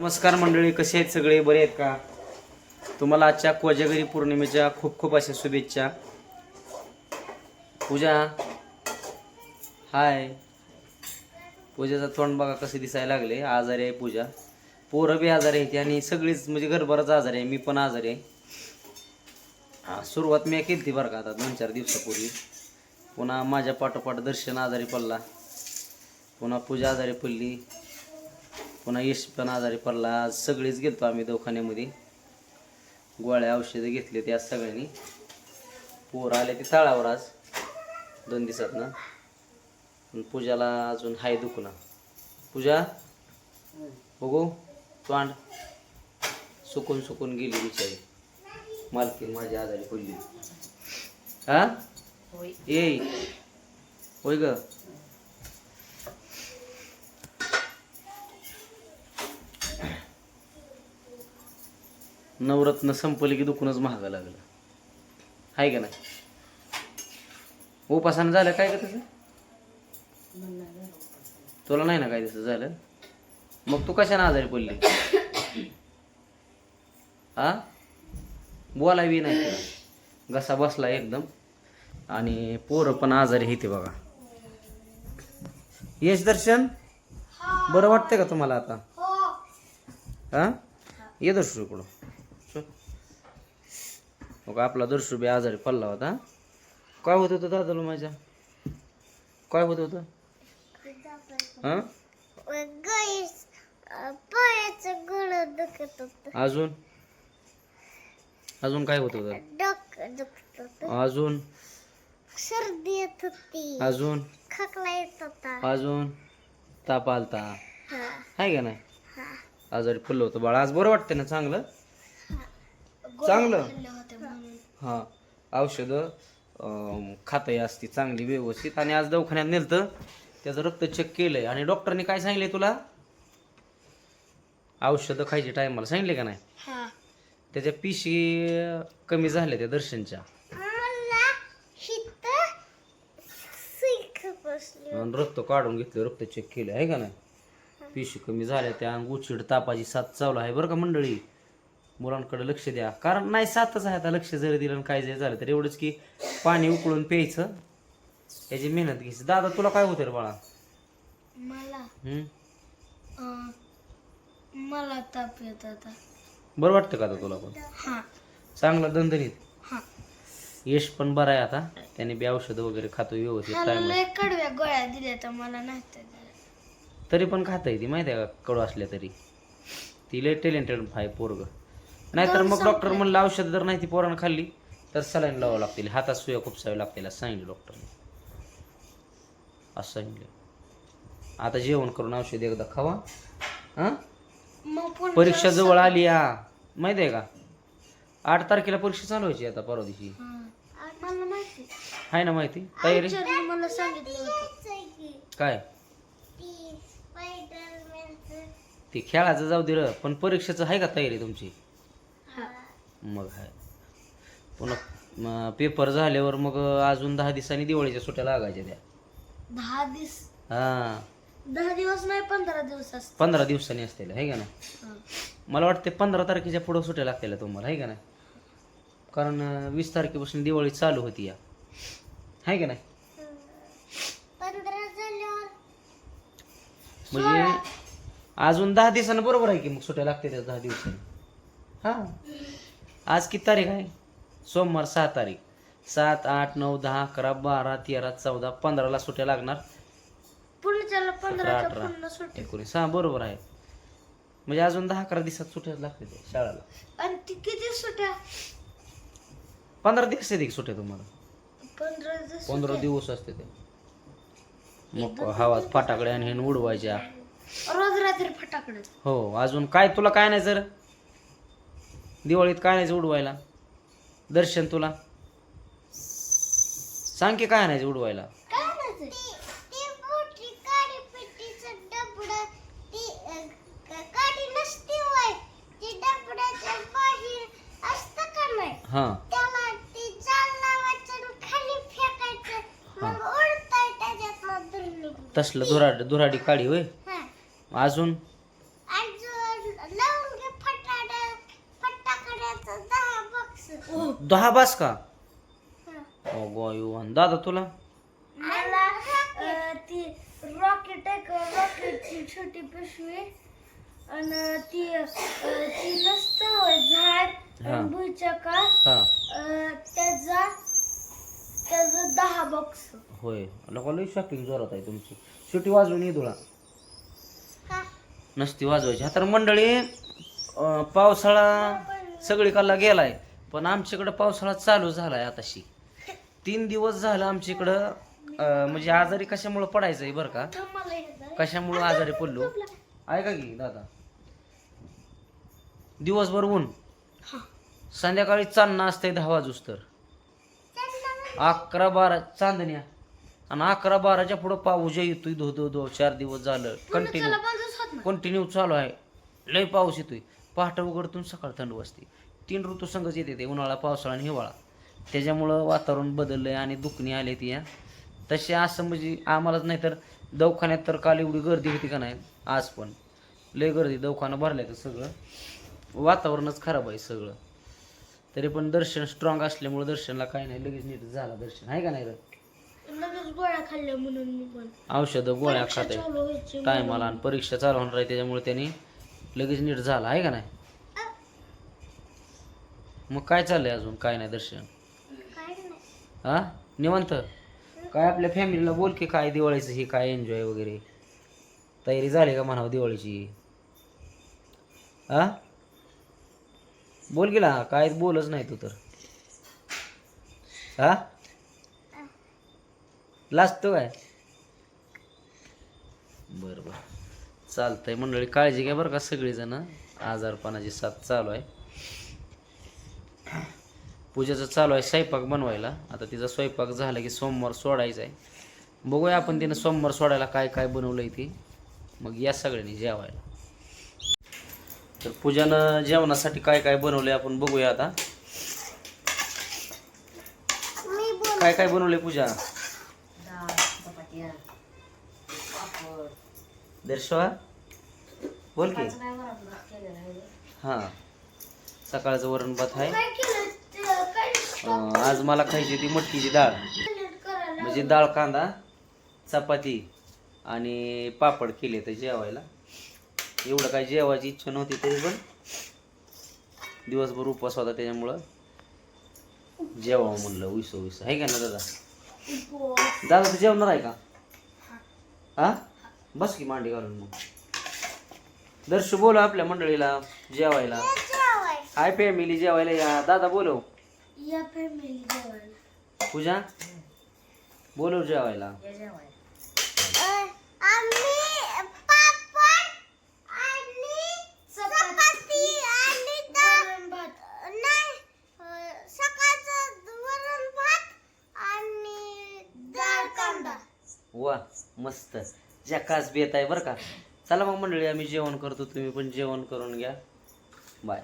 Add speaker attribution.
Speaker 1: नमस्कार मंडळी कसे आहेत सगळे? बरे आहेत का? तुम्हाला आजच्या कोजागरी पौर्णिमेच्या खूप खूप अशा शुभेच्छा. पूजा. हाय. पूजेचा तोंड बघा कसे दिसायला लागले. आजारी आहे पूजा. पोरं बी आजारी आहेत आणि सगळीच म्हणजे घरभरच आजारी आहे. मी पण आजारी आहे. हा, सुरुवात मी केली बरं का आता दोन चार दिवसापूर्वी. पुन्हा माझ्या पाठोपाठ दर्शन आजारी पडला. पुन्हा पूजा आजारी पडली. पुन्हा यश पण आजारी पडला. आज सगळेच गेलतो आम्ही दवाखान्यामध्ये. गोळ्या औषधं घेतले त्या सगळ्यांनी. पोर आले ते तळावर आज दोन दिवसातनं. पूजाला अजून हाय दुखणं. पूजा बघू तोंड. सुकून सुकून गेली बिचारी. मालकीन माझी आजारी पडली. हा? ये. होय ग. नवरत्न संपले की दुखूनच महागा लागलं. आहे का नाही? उपासना झालं काय का तसं तुला नाही ना काय तसं झालं? मग तू कशाने आजारी पडली? हा बोलाय बी नाही तुला. घसा बसला एकदम. आणि पोरं पण आजारी येते बघा. यश दर्शन? बरं वाटतंय का तुम्हाला आता? हा. ये दर्शू इकडं चल. मग आपला दर्शू बी आजारी पडला होता. काय होत होतं दादाला माझ्या? काय होत होतं? हा? अजून? अजून काय होत होतं? अजून?
Speaker 2: सर्दी येत होती
Speaker 1: अजून?
Speaker 2: खोकला येत होता
Speaker 1: अजून? ताप आलता.
Speaker 2: हा
Speaker 1: आहे का नाही?
Speaker 2: हा
Speaker 1: आजारी पडलं होतं बाळा. आज बरं वाटतं ना चांगलं? चांगलं? हां औषधं खाताही असती चांगली व्यवस्थित. आणि आज दवाखान्यात नेलतं त्याचं रक्त चेक केलंय. आणि डॉक्टरने काय सांगितलंय तुला? औषधं खायचे टायमाला सांगितले का नाही? त्याच्या पिशी कमी झाल्या त्या दर्शनच्या. रक्त काढून घेतलं रक्त चेक केलं आहे का नाही? पिशी कमी झाल्या त्या. उचिड तापाची साथ चालू आहे. बरं का मंडळी? मुलांकडे लक्ष द्या. कारण नाही सातच आहे आता लक्ष जर दिलं आणि काय जरी झालं तर एवढंच की पाणी उकळून प्यायचं याची मेहनत घ्यायची. दादा तुला काय होतं रे बाळा?
Speaker 2: मला?
Speaker 1: हम्म?
Speaker 2: अं, मला ताप येत होता.
Speaker 1: बरं वाटतं का आता तुला पण?
Speaker 2: हा.
Speaker 1: चांगला दणदणीत
Speaker 2: हा.
Speaker 1: यश पण बरं आहे आता. त्याने बी औषधं वगैरे खातो व्यवस्थित टाइम
Speaker 2: लय कडव्या गोळ्या दिल्या तर मला नाही
Speaker 1: तरी पण खाता येते माहिती आहे का? कडू असल्या तरी. ती लय टॅलेंटेड आहे पोरग. नाहीतर मग डॉक्टर म्हणलं औषध जर नाही ती पोरानं खाल्ली तर सलाईन लावावं लागतील. हातात सुया खुपसावी लागतील असं सांगितलं डॉक्टरने असं सांगितलं. आता जेवण करून औषध एकदा खावा. हां? परीक्षा जवळ आली या माहिती आहे का? आठ तारखेला परीक्षा चालू व्हायची आता परवा दिवशी. आहे ना माहिती? तयारी?
Speaker 2: मला सांगितलं
Speaker 1: काय? ते खेळाचं जाऊ दे र पण परीक्षेचं आहे का तयारी तुमची? मग आहे पुन्हा पेपर झाल्यावर मग अजून दहा दिवसांनी दिवाळीच्या सुट्ट्या लागायच्या त्या.
Speaker 2: दहा दिवस?
Speaker 1: हा.
Speaker 2: दहा दिवस नाही पंधरा दिवस असत
Speaker 1: पंधरा दिवसांनी असतील आहे का ना मला वाटते पंधरा तारखेच्या पुढं सुट्ट्या लागतील तुम्हाला आहे का नाही? कारण वीस तारखेपासून दिवाळी चालू होती या. आहे का नाही? म्हणजे अजून दहा दिवसानं बरोबर आहे की मग सुट्ट्या लागते त्या दहा दिवसांनी? हा. आज किती तारीख आहे? सोमवार सहा तारीख. सात आठ नऊ दहा अकरा बारा तेरा चौदा पंधराला सुट्ट्या लागणार. सतरा अठरा एकोणीस. हा बरोबर आहे. म्हणजे अजून दहा अकरा दिवसात सुट्ट्या लागते शाळेला.
Speaker 2: आणि ती किती सुट्या
Speaker 1: पंधरा दिवस आहेत सुट्ट्या तुम्हाला.
Speaker 2: पंधरा दिवस
Speaker 1: असते ते. मग हवा फाटाकडे आणि उडवायच्या.
Speaker 2: रोज रात्री फटाकडे
Speaker 1: हो अजून काय तुला काय नाही सर दिवाळीत काय नाही उडवायला? दर्शन तुला? सांग की काय नाही उडवायला?
Speaker 2: काय नाही ती मोठी काळी पेटीचं डबड ती काळी नसती वय ती डबड्याच्या बाहेर असतं का नाही
Speaker 1: हां
Speaker 2: त्याला ती जाल लावायचं आणि खाली फेकायचं मग उडताय त्याच्यातनं दुर्निघ
Speaker 1: तसलं धुराड धुराडी काढी होय
Speaker 2: हा
Speaker 1: अजून
Speaker 2: अजून
Speaker 1: दहा बास का?
Speaker 2: हा.
Speaker 1: गोयू आणि दादा तुला?
Speaker 2: मला अं, ती रॉकेट आहे का? रॉकेटची छोटी पिशवी. आणि ती अं, ती नसतं होय झाड
Speaker 1: हा.
Speaker 2: आणि भुईचका
Speaker 1: हा.
Speaker 2: अं, त्याचा त्याचा दहा बॉक्स
Speaker 1: होय. लोक लई शॉपिंग जोरात आहे तुमची. सुटी वाजवून ये तुला. नसती वाजवायची. हा तर मंडळी अं, पावसाळा. सगळीकडला गेलाय. पण आमच्याकडं पावसाळा चालू झालाय आताशी. तीन दिवस झालं आमच्याकडं म्हणजे आजारी कशामुळं पडायचंय बरं का. कशामुळं आजारी पडलो? ऐका की दादा. दिवसभर ऊन. संध्याकाळी चांदणं असतंय दहा वाजूस तर. अकरा बारा चांदण्या. आणि अकरा बाराच्या पुढं पाऊस येतोय धो धो धो चार दिवस झालं. कंटिन्यू. कंटिन्यू चालू आहे. लय पाऊस येतोय. पहाटे उघडतून सकाळ थंड वाजते. तीन ऋतू संगच येते ते उन्हाळा पावसाळा आणि हिवाळा. त्याच्यामुळं वातावरण बदललंय आणि दुखणी आले ती या तसे असं म्हणजे आम्हालाच नाही तर दवाखान्यात तर काल एवढी गर्दी होती का नाही? आज पण. लय गर्दी दवाखाना भरल्या तर सगळं. वातावरणच खराब आहे सगळं. तरी पण दर्शन स्ट्रॉंग असल्यामुळं दर्शनला काही नाही लगेच नीट झाला दर्शन. आहे का नाही रे
Speaker 2: गोळ्या खाल्ल्या म्हणून
Speaker 1: औषधं गोळ्या खाते टायमाला आणि परीक्षा चालू होणार आहे त्याच्यामुळे त्यांनी लगेच नीट झाला. आहे का नाही? मग काय चाललंय अजून? काय नाही दर्शन? हा? निवांत? काय आपल्या फॅमिलीला बोल की काय दिवाळीचं हे काय एन्जॉय वगैरे? तयारी झाली का म्हणावं दिवाळीची? हा? बोल गेला काय बोलच नाही तू तर. हा? लाजतो काय? बरं बरं. चालतंय मंडळी काळजी घ्या बरं का सगळीजण. आजारपणाची साथ चालू आहे. पूजेचं चालू आहे स्वयंपाक बनवायला. आता तिचा स्वयंपाक झाला की सोमवार सोडायचा आहे. बघूया आपण तिनं सोमवार सोडायला काय काय बनवलंय ते. मग या सगळ्यांनी जेवायला. तर पूजानं जेवणासाठी काय काय बनवलंय आपण बघूया आता. काय काय बनवलंय पूजा? दर्शवा बोल की. हां. सकाळचं वरण भात आहे. आज मला खायची ती मटकीची डाळ. म्हणजे डाळ कांदा चपाती आणि पापड केले तर जेवायला. एवढं काय जेवायची इच्छा नव्हती तरी पण दिवसभर उपवास होता त्याच्यामुळं जेवावं म्हणलं उस उस आहे का ना दादा. दादा तू जेवणार आहे का? हा? बस की मांडी घालून मग. दर्शू बोलव आपल्या मंडळीला जेवायला.
Speaker 2: जेवाय.
Speaker 1: हाय फॅमिली जेवायला या. दादा बोलव.
Speaker 2: या फॅमिली जेवायला
Speaker 1: पूजा बोलव जेवायला.
Speaker 2: आम्ही पापड आणि चपाती आणि वरण भात. नाही अं, सकाळचं वरण भात आणि डाळ कांदा.
Speaker 1: वा मस्त. जकास बेत आहे बरं का. चला मग मंडळी आम्ही जेवण करतो तुम्ही पण जेवण करून घ्या. बाय.